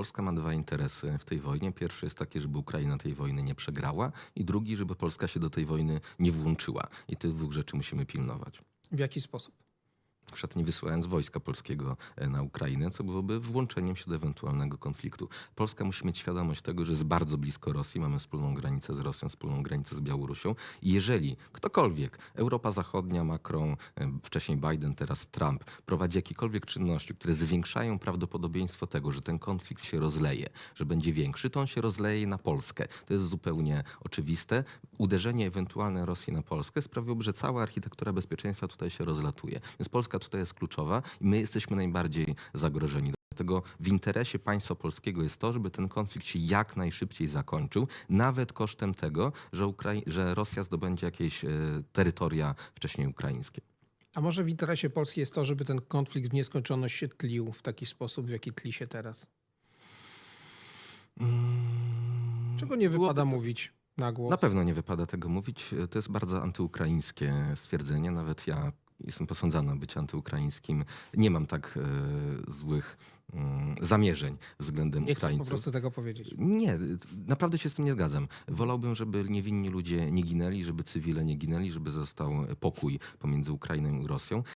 Polska ma dwa interesy w tej wojnie. Pierwszy jest taki, żeby Ukraina tej wojny nie przegrała i drugi, żeby Polska się do tej wojny nie włączyła. I tych dwóch rzeczy musimy pilnować. W jaki sposób? Przykład nie wysyłając wojska polskiego e, na Ukrainę, co byłoby włączeniem się do ewentualnego konfliktu. Polska musi mieć świadomość tego, że jest bardzo blisko Rosji, mamy wspólną granicę z Rosją, wspólną granicę z Białorusią i jeżeli ktokolwiek, Europa Zachodnia, Macron, e, wcześniej Biden, teraz Trump, prowadzi jakiekolwiek czynności, które zwiększają prawdopodobieństwo tego, że ten konflikt się rozleje, że będzie większy, to on się rozleje na Polskę. To jest zupełnie oczywiste. Uderzenie ewentualne Rosji na Polskę sprawiłoby, że cała architektura bezpieczeństwa tutaj się rozlatuje. Więc Polska tutaj jest kluczowa i my jesteśmy najbardziej zagrożeni. Dlatego w interesie państwa polskiego jest to, żeby ten konflikt się jak najszybciej zakończył, nawet kosztem tego, że, Ukrai- że Rosja zdobędzie jakieś e, terytoria wcześniej ukraińskie. A może w interesie Polski jest to, żeby ten konflikt w nieskończoność się tlił w taki sposób, w jaki tli się teraz? Czego nie wypada mówić na głos? Na pewno nie wypada tego mówić. To jest bardzo antyukraińskie stwierdzenie. Nawet ja jestem posądzany o bycie antyukraińskim. Nie mam tak e, złych mm, zamierzeń względem Nie chcesz po Ukraińców. prostu tego powiedzieć. Nie, naprawdę się z tym nie zgadzam. Wolałbym, żeby niewinni ludzie nie ginęli, żeby cywile nie ginęli, żeby został pokój pomiędzy Ukrainą i Rosją.